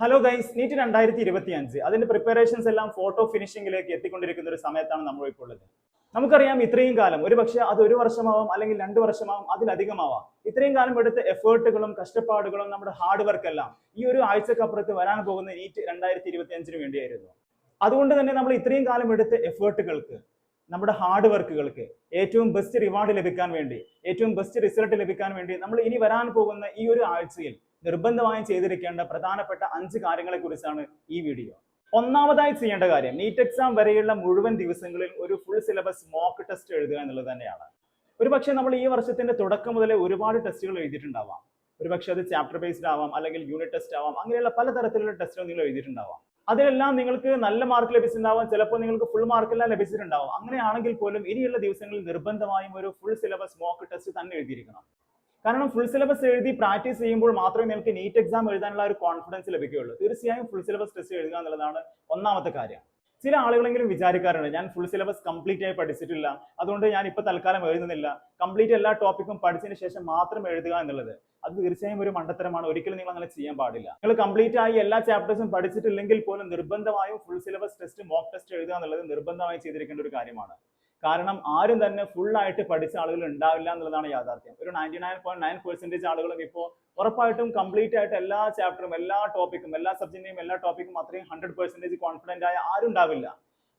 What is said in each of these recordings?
Hello guys NEET രണ്ടായിരത്തി ഇരുപത്തി അഞ്ച് അതിന്റെ പ്രിപ്പറേഷൻസ് എല്ലാം ഫോട്ടോ ഫിനിഷിംഗിലേക്ക് എത്തിക്കൊണ്ടിരിക്കുന്ന ഒരു സമയത്താണ് നമ്മൾ ഇപ്പോൾ ഉള്ളത് നമുക്കറിയാം ഇത്രയും കാലം ഒരു പക്ഷേ അത് ഒരു വർഷമാവാം അല്ലെങ്കിൽ രണ്ട് വർഷമാവാം അതിലധികമാവാം. ഇത്രയും കാലം എടുത്ത എഫേർട്ടുകളും കഷ്ടപ്പാടുകളും നമ്മുടെ ഹാർഡ് വർക്ക് എല്ലാം ഈ ഒരു ആഴ്ചക്കപ്പുറത്ത് വരാൻ പോകുന്ന നീറ്റ് രണ്ടായിരത്തി ഇരുപത്തി അഞ്ചിന് വേണ്ടിയായിരുന്നു. അതുകൊണ്ട് തന്നെ നമ്മൾ ഇത്രയും കാലം എടുത്ത എഫേർട്ടുകൾക്ക് നമ്മുടെ ഹാർഡ് വർക്കുകൾക്ക് ഏറ്റവും ബെസ്റ്റ് റിവാർഡ് ലഭിക്കാൻ വേണ്ടി ഏറ്റവും ബെസ്റ്റ് റിസൾട്ട് ലഭിക്കാൻ വേണ്ടി നമ്മൾ ഇനി വരാൻ പോകുന്ന ഈ ഒരു ആഴ്ചയിൽ നിർബന്ധമായും ചെയ്തിരിക്കേണ്ട പ്രധാനപ്പെട്ട അഞ്ച് കാര്യങ്ങളെ കുറിച്ചാണ് ഈ വീഡിയോ ഒന്നാമതായി ചെയ്യേണ്ട കാര്യം നീറ്റ് എക്സാം വരെയുള്ള മുഴുവൻ ദിവസങ്ങളിൽ ഒരു ഫുൾ സിലബസ് മോക്ക് ടെസ്റ്റ് എഴുതുക എന്നുള്ളത് തന്നെയാണ്. ഒരു പക്ഷേ നമ്മൾ ഈ വർഷത്തിന്റെ തുടക്കം മുതലേ ഒരുപാട് ടെസ്റ്റുകൾ എഴുതിയിട്ടുണ്ടാവാം. ഒരു പക്ഷേ അത് ചാപ്റ്റർ ബേസ്ഡ് ആവാം അല്ലെങ്കിൽ യൂണിറ്റ് ടെസ്റ്റ് ആവാം അങ്ങനെയുള്ള പലതരത്തിലുള്ള ടെസ്റ്റുകൾ നിങ്ങൾ എഴുതിയിട്ടുണ്ടാവാം. അതിലെല്ലാം നിങ്ങൾക്ക് നല്ല മാർക്ക് ലഭിച്ചിട്ടുണ്ടാവാം ചിലപ്പോൾ നിങ്ങൾക്ക് ഫുൾ മാർക്കെല്ലാം ലഭിച്ചിട്ടുണ്ടാവും. അങ്ങനെയാണെങ്കിൽ പോലും ഇനിയുള്ള ദിവസങ്ങളിൽ നിർബന്ധമായും ഒരു ഫുൾ സിലബസ് മോക്ക് ടെസ്റ്റ് തന്നെ എഴുതിയിരിക്കണം. കാരണം ഫുൾ സിലബസ് എഴുതി പ്രാക്ടീസ് ചെയ്യുമ്പോൾ മാത്രമേ നിങ്ങൾക്ക് നീറ്റ് എക്സാം എഴുതാനുള്ള ഒരു കോൺഫിഡൻസ് ലഭിക്കുകയുള്ളൂ. തീർച്ചയായും ഫുൾ സിലബസ് ടെസ്റ്റ് എഴുതുക എന്നുള്ളതാണ് ഒന്നാമത്തെ കാര്യം. ചില ആളുകളെങ്കിലും വിചാരിക്കാറുണ്ട് ഞാൻ ഫുൾ സിലബസ് കംപ്ലീറ്റ് ആയി പഠിച്ചിട്ടില്ല. അതുകൊണ്ട് ഞാൻ ഇപ്പൊ തൽക്കാലം എഴുതുന്നില്ല. കംപ്ലീറ്റ് എല്ലാ ടോപ്പിക്കും പഠിച്ചതിന് ശേഷം മാത്രം എഴുതുക എന്നുള്ളത്. അത് തീർച്ചയായും ഒരു മണ്ടത്തരമാണ്. ഒരിക്കലും നിങ്ങൾ അങ്ങനെ ചെയ്യാൻ പാടില്ല. നിങ്ങൾ കംപ്ലീറ്റ് ആയി എല്ലാ ചാപ്റ്റേഴ്സും പഠിച്ചിട്ടില്ലെങ്കിൽ പോലും നിർബന്ധമായും full syllabus test mock test എഴുതുക എന്നുള്ളത് നിർബന്ധമായി ചെയ്തിരിക്കേണ്ട ഒരു കാര്യമാണ്. കാരണം ആരും തന്നെ ഫുൾ ആയിട്ട് പഠിച്ച ആളുകൾ ഉണ്ടാവില്ല എന്നുള്ളതാണ് യാഥാർത്ഥ്യം. ഒരു ninety nine point nine percentage ആളുകളും ഇപ്പോൾ ഉറപ്പായിട്ടും കംപ്ലീറ്റ് ആയിട്ട് എല്ലാ ചാപ്റ്ററും എല്ലാ ടോപ്പിക്കും എല്ലാ സബ്ജക്റ്റിന്റെയും എല്ലാ ടോപ്പിക്കും അത്രയും ഹൺഡ്രഡ് പെർസെന്റേജ് കോൺഫിഡന്റ് ആയ ആരും ഉണ്ടാവില്ല.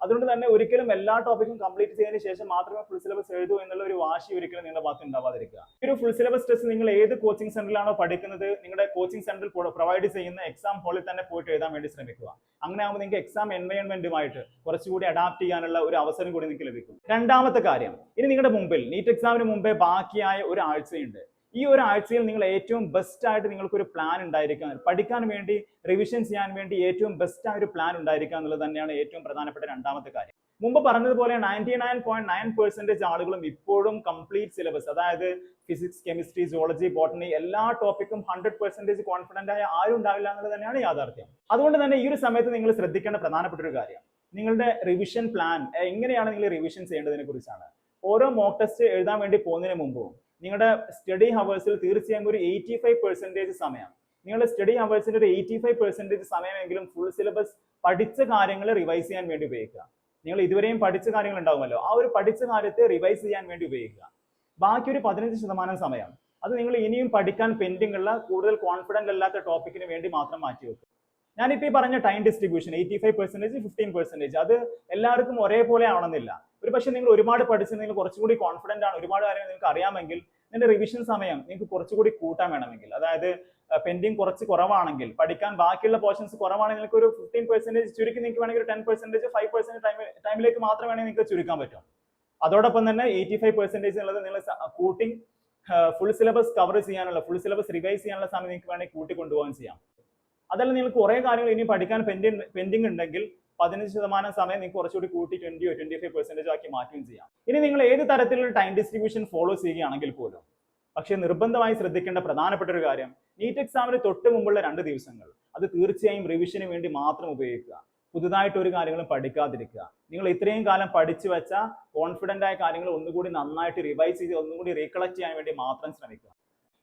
അതുകൊണ്ട് തന്നെ ഒരിക്കലും എല്ലാ ടോപ്പിക്കും കംപ്ലീറ്റ് ചെയ്തതിന് ശേഷം മാത്രമേ ഫുൾ സിലബസ് എഴുതൂ എന്നുള്ള ഒരു വാശി ഒരിക്കലും നിങ്ങളുടെ ഭാഗത്ത് ഉണ്ടാവാതിരിക്കുക. ഒരു ഫുൾ സിലബസ് ടെസ്റ്റ് നിങ്ങൾ ഏത് കോച്ചിങ് സെന്ററിലാണോ പഠിക്കുന്നത് നിങ്ങളുടെ കോച്ചിങ് സെന്ററിൽ പ്രൊവൈഡ് ചെയ്യുന്ന എക്സാം ഹോളിൽ തന്നെ പോയിട്ട് എഴുതാൻ വേണ്ടി ശ്രമിക്കുക. അങ്ങനെ ആകുമ്പോൾ നിങ്ങൾക്ക് എക്സാം എൻവയോൺമെന്റുമായിട്ട് കുറച്ചുകൂടി അഡാപ്റ്റ് ചെയ്യാനുള്ള ഒരു അവസരം കൂടി നിങ്ങൾക്ക് ലഭിക്കും. രണ്ടാമത്തെ കാര്യം ഇനി നിങ്ങളുടെ മുമ്പിൽ നീറ്റ് എക്സാമിന് മുമ്പേ ബാക്കിയായ ഒരു ആഴ്ചയുണ്ട്. ഈ ഒരു ആഴ്ചയിൽ നിങ്ങൾ ഏറ്റവും ബെസ്റ്റ് ആയിട്ട് നിങ്ങൾക്ക് ഒരു പ്ലാൻ ഉണ്ടായിരിക്കുക പഠിക്കാൻ വേണ്ടി റിവിഷൻ ചെയ്യാൻ വേണ്ടി ഏറ്റവും ബെസ്റ്റ് ആയ ഒരു പ്ലാൻ ഉണ്ടായിരിക്കുക എന്നുള്ളത് തന്നെയാണ് ഏറ്റവും പ്രധാനപ്പെട്ട രണ്ടാമത്തെ കാര്യം. മുമ്പ് പറഞ്ഞതുപോലെ ninety nine point nine percentage ആളുകളും ഇപ്പോഴും കംപ്ലീറ്റ് സിലബസ് അതായത് ഫിസിക്സ് കെമിസ്ട്രി സുവോളജി ബോട്ടണി എല്ലാ ടോപ്പിക്കും ഹൺഡ്രഡ് പെർസെന്റേജ് കോൺഫിഡന്റ് ആയ ആരും ഉണ്ടാവില്ല എന്നുള്ളത് തന്നെയാണ് യാഥാർത്ഥ്യം. അതുകൊണ്ട് തന്നെ ഈ ഒരു സമയത്ത് നിങ്ങൾ ശ്രദ്ധിക്കേണ്ട പ്രധാനപ്പെട്ട ഒരു കാര്യം. നിങ്ങളുടെ റിവിഷൻ പ്ലാൻ എങ്ങനെയാണ് നിങ്ങൾ റിവിഷൻ ചെയ്യേണ്ടതിനെ കുറിച്ചാണ്. ഓരോ മോക്ക് ടെസ്റ്റ് എഴുതാൻ വേണ്ടി പോകുന്നതിന് മുമ്പും നിങ്ങളുടെ സ്റ്റഡി ഹവേഴ്സിൽ തീർച്ചയായും ഒരു എയ്റ്റി ഫൈവ് പെർസെന്റേജ് സമയം. നിങ്ങളുടെ സ്റ്റഡി ഹവേഴ്സിന്റെ ഒരു എയ്റ്റി ഫൈവ് പെർസെന്റേജ് സമയമെങ്കിലും ഫുൾ സിലബസ് പഠിച്ച കാര്യങ്ങൾ റിവൈസ് ചെയ്യാൻ വേണ്ടി ഉപയോഗിക്കുക. നിങ്ങൾ ഇതുവരെയും പഠിച്ച കാര്യങ്ങൾ ഉണ്ടാവുമല്ലോ. ആ ഒരു പഠിച്ച കാര്യത്തെ റിവൈസ് ചെയ്യാൻ വേണ്ടി ഉപയോഗിക്കുക. ബാക്കി ഒരു പതിനഞ്ച് ശതമാനം സമയം. അത് നിങ്ങൾ ഇനിയും പഠിക്കാൻ പെൻഡിംഗ് ഉള്ള കൂടുതൽ കോൺഫിഡന്റ് അല്ലാത്ത ടോപ്പിക്കിന് വേണ്ടി മാത്രം മാറ്റി വെക്കുക. ഞാനിപ്പോൾ ഈ പറഞ്ഞ time distribution eighty five percentage fifteen percentage അത് എല്ലാവർക്കും ഒരേപോലെ ആവണമെന്നില്ല ഒരു പക്ഷേ നിങ്ങൾ ഒരുപാട് പഠിച്ച് നിങ്ങൾ കുറച്ചുകൂടി കോൺഫിഡന്റ് ആണ് ഒരുപാട് കാര്യങ്ങൾ നിങ്ങൾക്ക് അറിയാമെങ്കിൽ നിന്റെ റിവിഷൻ സമയം നിങ്ങൾക്ക് കുറച്ചുകൂടി കൂട്ടാൻ വേണമെങ്കിൽ. അതായത് പെൻഡിങ് കുറച്ച് കുറവാണെങ്കിൽ പഠിക്കാൻ ബാക്കിയുള്ള പോർഷൻസ് കുറവാണെങ്കിൽ നിങ്ങൾക്ക് ഒരു ഫിഫ്റ്റീൻ പെർസെന്റേജ് ചുരുക്കി നിങ്ങൾക്ക് വേണമെങ്കിൽ ഒരു ten percentage five percent time ടൈമിലേക്ക് മാത്രം വേണമെങ്കിൽ നിങ്ങൾക്ക് ചുരുക്കാൻ പറ്റും. അതോടൊപ്പം തന്നെ എയ്റ്റി ഫൈവ് പെർസെന്റേജ് എന്നുള്ളത് നിങ്ങൾ കൂട്ടി ഫുൾ സിലബസ് കവർ ചെയ്യാനുള്ള ഫുൾ സിലബസ് റിവൈസ് ചെയ്യാനുള്ള സമയം നിങ്ങൾക്ക് വേണമെങ്കിൽ കൂട്ടി കൊണ്ടുപോകാൻ ചെയ്യാം. അതല്ല നിങ്ങൾക്ക് കുറേ കാര്യങ്ങൾ ഇനി പഠിക്കാൻ പെൻഡിങ് പെൻഡിങ് ഉണ്ടെങ്കിൽ പതിനഞ്ച് ശതമാനം സമയം നിങ്ങൾക്ക് കുറച്ചുകൂടി കൂട്ടി ട്വന്റിയോ ട്വന്റി ഫൈവ് പെർസെന്റേജ് ആക്കി മാറ്റുകയും ചെയ്യാം. ഇനി നിങ്ങൾ ഏത് തരത്തിലുള്ള ടൈം ഡിസ്ട്രിബ്യൂഷൻ ഫോളോ ചെയ്യുകയാണെങ്കിൽ പോലും പക്ഷേ നിർബന്ധമായി ശ്രദ്ധിക്കേണ്ട പ്രധാനപ്പെട്ട ഒരു കാര്യം നീറ്റ് എക്സാമിന് തൊട്ട് മുമ്പുള്ള രണ്ട് ദിവസങ്ങൾ അത് തീർച്ചയായും റിവിഷന് വേണ്ടി മാത്രം ഉപയോഗിക്കുക. പുതുതായിട്ട് ഒരു കാര്യങ്ങളും പഠിക്കാതിരിക്കുക. നിങ്ങൾ ഇത്രയും കാലം പഠിച്ചു വെച്ച കോൺഫിഡന്റ് ആയ കാര്യങ്ങൾ ഒന്നുകൂടി നന്നായിട്ട് റിവൈസ് ചെയ്ത് ഒന്നുകൂടി റീകളക്ട് ചെയ്യാൻ വേണ്ടി മാത്രം ശ്രമിക്കുക.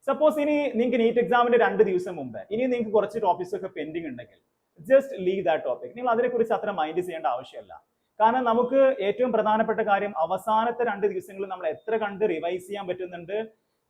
സപ്പോസ് ഇനി നിങ്ങൾക്ക് നീറ്റ് എക്സാമിന്റെ രണ്ട് ദിവസം മുമ്പ് ഇനി നിങ്ങൾക്ക് കുറച്ച് ടോപ്പിക്സ് ഒക്കെ പെൻഡിങ് ഉണ്ടെങ്കിൽ ജസ്റ്റ് ലീവ് ദാറ്റ് ടോപ്പിക് നിങ്ങൾ അതിനെക്കുറിച്ച് അത്ര മൈൻഡ് ചെയ്യേണ്ട ആവശ്യമില്ല. കാരണം നമുക്ക് ഏറ്റവും പ്രധാനപ്പെട്ട കാര്യം അവസാനത്തെ രണ്ട് ദിവസങ്ങളിൽ നമ്മൾ എത്ര കണ്ട് റിവൈസ് ചെയ്യാൻ പറ്റുന്നുണ്ട്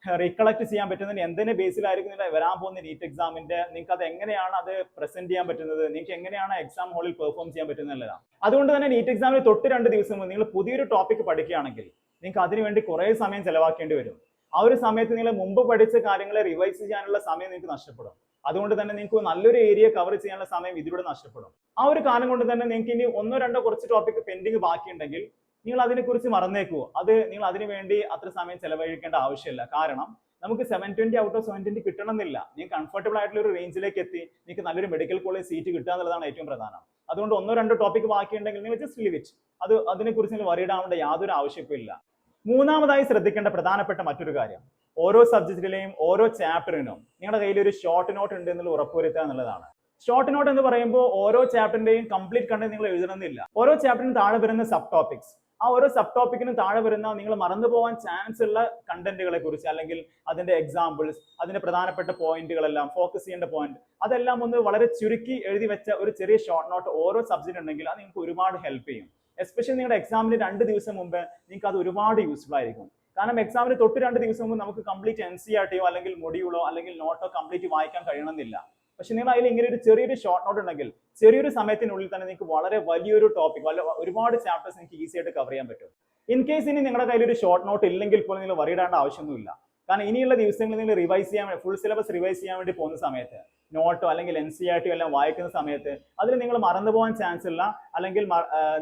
റീകളക്ട് ചെയ്യാൻ പറ്റുന്നുണ്ട് എന്തിന്റെ ബേസിലായിരിക്കും നിങ്ങൾ വരാൻ പോകുന്ന നീറ്റ് എക്സാമിന്റെ നിങ്ങൾക്ക് അത് എങ്ങനെയാണ് അത് പ്രസന്റ് ചെയ്യാൻ പറ്റുന്നത് നിങ്ങൾക്ക് എങ്ങനെയാണ് എക്സാം ഹാളിൽ പെർഫോം ചെയ്യാൻ പറ്റുന്നതാണ് അതുകൊണ്ട് തന്നെ നീറ്റ് എക്സാമിന് തൊട്ട് രണ്ട് ദിവസം നിങ്ങൾ പുതിയൊരു ടോപ്പിക് പഠിക്കുകയാണെങ്കിൽ നിങ്ങൾക്ക് അതിനുവേണ്ടി കുറേ സമയം ചെലവാക്കേണ്ടി വരും. ആ ഒരു സമയത്ത് നിങ്ങൾ മുമ്പ് പഠിച്ച കാര്യങ്ങളെ റിവൈസ് ചെയ്യാനുള്ള സമയം നിങ്ങൾക്ക് നഷ്ടപ്പെടും. അതുകൊണ്ട് തന്നെ നിങ്ങൾക്ക് നല്ലൊരു ഏരിയ കവർ ചെയ്യാനുള്ള സമയം ഇതിലൂടെ നഷ്ടപ്പെടും. ആ ഒരു കാലം കൊണ്ട് തന്നെ നിങ്ങൾക്ക് ഇനി ഒന്നോ രണ്ടോ കുറച്ച് ടോപ്പിക് പെൻഡിങ് ബാക്കിയുണ്ടെങ്കിൽ നിങ്ങൾ അതിനെക്കുറിച്ച് മറന്നേക്കുവോ അത് നിങ്ങൾ അതിനു വേണ്ടി അത്ര സമയം ചെലവഴിക്കേണ്ട ആവശ്യമില്ല. കാരണം നമുക്ക് seven twenty out of seven twenty കിട്ടണമെന്നില്ല. നിങ്ങൾക്ക് കംഫർട്ടബിൾ ആയിട്ടുള്ള ഒരു റേഞ്ചിലേക്ക് എത്തി നിങ്ങൾക്ക് നല്ലൊരു മെഡിക്കൽ കോളേജ് സീറ്റ് കിട്ടുക എന്നുള്ളതാണ് ഏറ്റവും പ്രധാനം. അതുകൊണ്ട് ഒന്നോ രണ്ടോ ടോപ്പിക് ബാക്കിയുണ്ടെങ്കിൽ നിങ്ങൾ ജസ്റ്റ് ലിവിറ്റ് അത് അതിനെക്കുറിച്ച് നിങ്ങൾ വറീഡ് ആവേണ്ട യാതൊരു ആവശ്യമില്ല മൂന്നാമതായി ശ്രദ്ധിക്കേണ്ട പ്രധാനപ്പെട്ട മറ്റൊരു കാര്യം. ഓരോ സബ്ജക്റ്റിലെയും ഓരോ ചാപ്റ്ററിനും നിങ്ങളുടെ കയ്യിൽ ഒരു ഷോർട്ട് നോട്ട് ഉണ്ട് എന്നുള്ള ഉറപ്പുവരുത്തുക എന്നുള്ളതാണ്. ഷോർട്ട് നോട്ട് എന്ന് പറയുമ്പോൾ ഓരോ ചാപ്റ്ററിന്റെയും കംപ്ലീറ്റ് കണ്ട് നിങ്ങൾ എഴുതണമെന്നില്ല. ഓരോ ചാപ്റ്ററിന് താഴെ വരുന്ന സബ് ടോപ്പിക്സ് ആ ഓരോ സബ് ടോപ്പിക്കിനും താഴെ വരുന്ന നിങ്ങൾ മറന്നു പോകാൻ ചാൻസ് ഉള്ള കണ്ടന്റുകളെ കുറിച്ച് അല്ലെങ്കിൽ അതിന്റെ എക്സാമ്പിൾസ് അതിന്റെ പ്രധാനപ്പെട്ട പോയിന്റുകളെല്ലാം ഫോക്കസ് ചെയ്യേണ്ട പോയിന്റ് അതെല്ലാം ഒന്ന് വളരെ ചുരുക്കി എഴുതി വെച്ച ഒരു ചെറിയ ഷോർട്ട് നോട്ട് ഓരോ സബ്ജക്റ്റ് ഉണ്ടെങ്കിൽ അത് നിങ്ങൾക്ക് ഒരുപാട് ഹെൽപ്പ് ചെയ്യും. എസ്പെഷ്യലി നിങ്ങളുടെ എക്സാമിന് രണ്ട് ദിവസം മുമ്പ് നിങ്ങൾക്ക് അത് ഒരുപാട് യൂസ്ഫുൾ ആയിരിക്കും. കാരണം എക്സാമിന് തൊട്ട് രണ്ട് ദിവസം മുമ്പ് നമുക്ക് കംപ്ലീറ്റ് എൻ സി ആർ ടിയോ അല്ലെങ്കിൽ മൊഡ്യൂളോ അല്ലെങ്കിൽ നോട്ടോ കംപ്ലീറ്റ് വായിക്കാൻ കഴിയണമെന്നില്ല. പക്ഷെ നിങ്ങൾ അതിൽ ഇങ്ങനെ ഒരു ചെറിയൊരു ഷോർട്ട് നോട്ട് ഉണ്ടെങ്കിൽ ചെറിയൊരു സമയത്തിനുള്ളിൽ തന്നെ നിങ്ങൾക്ക് വളരെ വലിയൊരു ടോപ്പിക് വല്ല ഒരുപാട് ചാപ്റ്റേഴ്സ് നിങ്ങൾക്ക് ഈസി ആയിട്ട് കവർ ചെയ്യാൻ പറ്റും. ഇൻ കേസ് ഇനി നിങ്ങളുടെ കയ്യിൽ ഒരു ഷോർട്ട് നോട്ട് ഇല്ലെങ്കിൽ പോലും നിങ്ങൾ വറിയിടേണ്ട ആവശ്യമൊന്നുമില്ല. കാരണം ഇനിയുള്ള ദിവസങ്ങളിൽ നിങ്ങൾ റിവൈസ് ചെയ്യാൻ ഫുൾ സിലബസ് റിവൈസ് ചെയ്യാൻ വേണ്ടി പോകുന്ന സമയത്ത് നോട്ടോ അല്ലെങ്കിൽ എൻ സി ആർ ടി എല്ലാം വായിക്കുന്ന സമയത്ത് അതിൽ നിങ്ങൾ മറന്നു പോകാൻ ചാൻസ് ഇല്ല. അല്ലെങ്കിൽ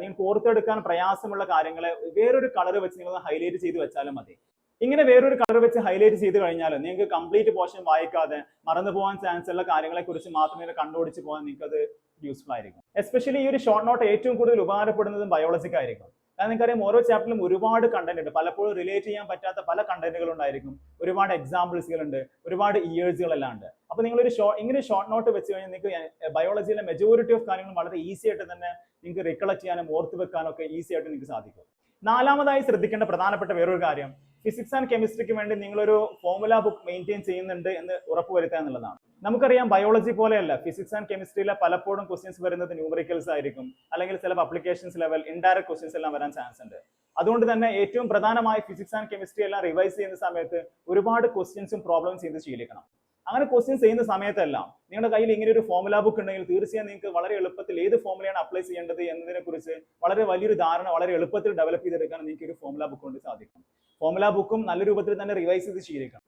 നിങ്ങൾ ഓർത്തെടുക്കാൻ പ്രയാസമുള്ള കാര്യങ്ങളെ വേറൊരു കളർ വെച്ച് നിങ്ങൾ ഹൈലൈറ്റ് ചെയ്ത് വെച്ചാലും മതി. ഇങ്ങനെ വേറൊരു കളർ വെച്ച് ഹൈലൈറ്റ് ചെയ്ത് കഴിഞ്ഞാൽ നിങ്ങൾക്ക് കംപ്ലീറ്റ് പോർഷൻ വായിക്കാതെ മറന്നു പോകാൻ ചാൻസ് ഉള്ള കാര്യങ്ങളെ കുറിച്ച് മാത്രമേ കണ്ടുപിടിച്ച് പോകാൻ നിങ്ങൾക്ക് അത് യൂസ്ഫുൾ ആയിരിക്കും. എസ്പെഷ്യലി ഈ ഒരു ഷോർട്ട് നോട്ട് ഏറ്റവും കൂടുതൽ ഉപകാരപ്പെടുന്നതും ബയോളജിക്ക് ആയിരിക്കും കാരണം നിങ്ങൾക്കറിയാം ഓരോ ചാപ്റ്ററിലും ഒരുപാട് കണ്ടന്റ് ഉണ്ട്. പലപ്പോഴും റിലേറ്റ് ചെയ്യാൻ പറ്റാത്ത പല കണ്ടന്റുകൾ ഉണ്ടായിരിക്കും. ഒരുപാട് എക്സാമ്പിൾസുകൾ ഉണ്ട്. ഒരുപാട് ഇയേഴ്സുകളെല്ലാം ഉണ്ട്. നിങ്ങൾ ഒരു ഷോ ഇങ്ങനെ ഷോർട്ട് നോട്ട് വെച്ച് കഴിഞ്ഞാൽ നിങ്ങൾക്ക് ബയോളജിയിലെ മെജോറിറ്റി ഓഫ് കാര്യങ്ങൾ വളരെ ഈസി ആയിട്ട് തന്നെ നിങ്ങൾക്ക് റിക്കളക്ട് ചെയ്യാനും ഓർത്ത് വെക്കാനും ഒക്കെ ഈസി ആയിട്ട് നിങ്ങൾക്ക് സാധിക്കും. നാലാമതായി ശ്രദ്ധിക്കേണ്ട പ്രധാനപ്പെട്ട വേറൊരു കാര്യം ഫിസിക്സ് ആൻഡ് കെമിസ്ട്രിക്ക് വേണ്ടി നിങ്ങളൊരു ഫോർമുല ബുക്ക് മെയിന്റെയിൻ ചെയ്യുന്നുണ്ട് എന്ന് ഉറപ്പുവരുത്തുക എന്നുള്ളതാണ്. നമുക്കറിയാം ബയോളജി പോലെയല്ല. ഫിസിക്സ് ആൻഡ് കെമിസ്ട്രിയിലെ പലപ്പോഴും ക്വസ്റ്റ്യൻസ് വരുന്നത് ന്യൂമറിക്കൽസ് ആയിരിക്കും. അല്ലെങ്കിൽ ചില അപ്ലിക്കേഷൻസ് ലെവൽ ഇൻഡയറക്ട് ക്വസ്റ്റ്യൻസ് എല്ലാം വരാൻ ചാൻസ് ഉണ്ട്. അതുകൊണ്ട് തന്നെ ഏറ്റവും പ്രധാനമായി ഫിസിക്സ് ആൻഡ് കെമിസ്ട്രി എല്ലാം റിവൈസ് ചെയ്യുന്ന സമയത്ത് ഒരുപാട് ക്വസ്റ്റ്യൻസും പ്രോബ്ലംസ് ചെയ്ത് ശീലിക്കണം. അങ്ങനെ ക്വസ്റ്റ്യൻസ് ചെയ്യുന്ന സമയത്തെല്ലാം നിങ്ങളുടെ കയ്യിൽ ഇങ്ങനെ ഒരു ഫോർമുല ബുക്ക് ഉണ്ടെങ്കിൽ തീർച്ചയായും നിങ്ങൾക്ക് വളരെ എളുപ്പത്തിൽ ഏത് ഫോർമുലയാണ് അപ്ലൈ ചെയ്യേണ്ടത് എന്നതിനെ കുറിച്ച് വളരെ വലിയൊരു ധാരണ വളരെ എളുപ്പത്തിൽ ഡെവലപ്പ് ചെയ്തെടുക്കാൻ നിങ്ങൾക്ക് ഒരു ഫോർമുല ബുക്ക് കൊണ്ട് സാധിക്കും. ഫോർമുല ബുക്കും നല്ല രൂപത്തിൽ തന്നെ റിവൈസ് ചെയ്ത് ശീലിക്കണം.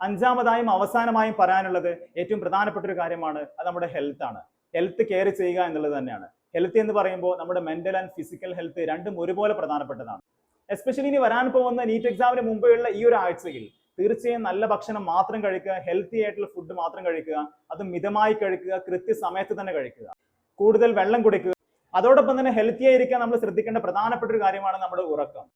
അഞ്ചാമതായും അവസാനമായും പറയാനുള്ളത് ഏറ്റവും പ്രധാനപ്പെട്ട ഒരു കാര്യമാണ് അത് നമ്മുടെ ഹെൽത്ത് ആണ്. ഹെൽത്ത് കെയർ ചെയ്യുക എന്നുള്ളത് തന്നെയാണ്. ഹെൽത്ത് എന്ന് പറയുമ്പോൾ നമ്മുടെ മെന്റൽ ആൻഡ് ഫിസിക്കൽ ഹെൽത്ത് രണ്ടും ഒരുപോലെ പ്രധാനപ്പെട്ടതാണ്. എസ്പെഷ്യലി ഇനി വരാൻ പോകുന്ന നീറ്റ് എക്സാമിന് മുമ്പെയുള്ള ഈ ഒരു ആഴ്ചയിൽ തീർച്ചയായും നല്ല ഭക്ഷണം മാത്രം കഴിക്കുക ഹെൽത്തി ആയിട്ടുള്ള ഫുഡ് മാത്രം കഴിക്കുക അത് മിതമായി കഴിക്കുക കൃത്യസമയത്ത് തന്നെ കഴിക്കുക. കൂടുതൽ വെള്ളം കുടിക്കുക. അതോടൊപ്പം തന്നെ ഹെൽത്തി ആയിരിക്കാൻ നമ്മൾ ശ്രദ്ധിക്കേണ്ട പ്രധാനപ്പെട്ട ഒരു കാര്യമാണ് നമ്മുടെ ഉറക്കം.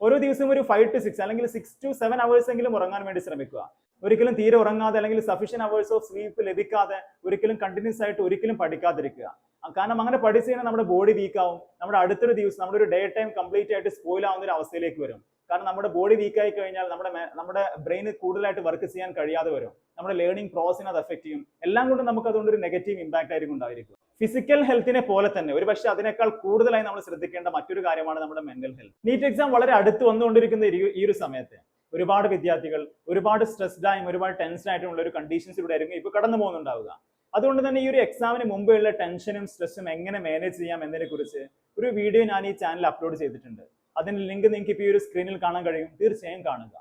ഓരോ ദിവസവും ഒരു ഫൈവ് ടു സിക്സ് അല്ലെങ്കിൽ സിക്സ് ടു സെവൻ അവേഴ്സ് എങ്കിലും ഉറങ്ങാൻ വേണ്ടി ശ്രമിക്കുക. ഒരിക്കലും തീരെ ഉറങ്ങാതെ അല്ലെങ്കിൽ സഫീഷ്യൻ അവേഴ്സ് ഓഫ് സ്ലീപ്പ് ലഭിക്കാതെ ഒരിക്കലും കണ്ടിന്യൂസ് ആയിട്ട് ഒരിക്കലും പഠിക്കാതിരിക്കുക. കാരണം അങ്ങനെ പഠിച്ചു കഴിഞ്ഞാൽ നമ്മുടെ ബോഡി വീക്ക് ആവും. നമ്മുടെ അടുത്തൊരു ദിവസം നമ്മുടെ ഒരു ഡേ ടൈം കംപ്ലീറ്റ് ആയിട്ട് സ്പോയിൽ ആവുന്ന ഒരു അവസ്ഥയിലേക്ക് വരും. കാരണം നമ്മുടെ ബോഡി വീക്ക് ആയി കഴിഞ്ഞാൽ നമ്മുടെ നമ്മുടെ ബ്രെയിന് കൂടുതലായിട്ട് വർക്ക് ചെയ്യാൻ കഴിയാതെ വരും. നമ്മുടെ ലേണിംഗ് പ്രോസസിനെ അത് എഫക്ട് ചെയ്യും. എല്ലാം കൊണ്ടും നമുക്ക് അതുകൊണ്ട് ഒരു നെഗറ്റീവ് ഇമ്പാക്ട് ആയിരിക്കും ഉണ്ടായിരിക്കും ഫിസിക്കൽ ഹെൽത്തിനെ പോലെ തന്നെ ഒരു പക്ഷേ അതിനേക്കാൾ കൂടുതലായി നമ്മൾ ശ്രദ്ധിക്കേണ്ട മറ്റൊരു കാര്യമാണ് നമ്മുടെ മെന്റൽ ഹെൽത്ത് നീറ്റ് എക്സാം വളരെ അടുത്ത് വന്നുകൊണ്ടിരിക്കുന്ന ഈ ഒരു സമയത്ത്. ഒരുപാട് വിദ്യാർത്ഥികൾ ഒരുപാട് സ്ട്രെസ്ഡായും ഒരുപാട് ടെൻഷൻ ആയിട്ടുള്ള ഒരു കണ്ടീഷൻസിലൂടെ ആയിരിക്കും ഇപ്പൊ കടന്നു പോകുന്നുണ്ടാവുക. അതുകൊണ്ട് തന്നെ ഈ ഒരു എക്സാമിന് മുമ്പെയുള്ള ടെൻഷനും സ്ട്രെസ്സും എങ്ങനെ മാനേജ് ചെയ്യാം എന്നതിനെ കുറിച്ച് ഒരു വീഡിയോ ഞാൻ ഈ ചാനൽ അപ്ലോഡ് ചെയ്തിട്ടുണ്ട്. അതിന്റെ ലിങ്ക് നിങ്ങൾക്ക് ഇപ്പോൾ ഈ ഒരു സ്ക്രീനിൽ കാണാൻ കഴിയും. തീർച്ചയായും കാണുക.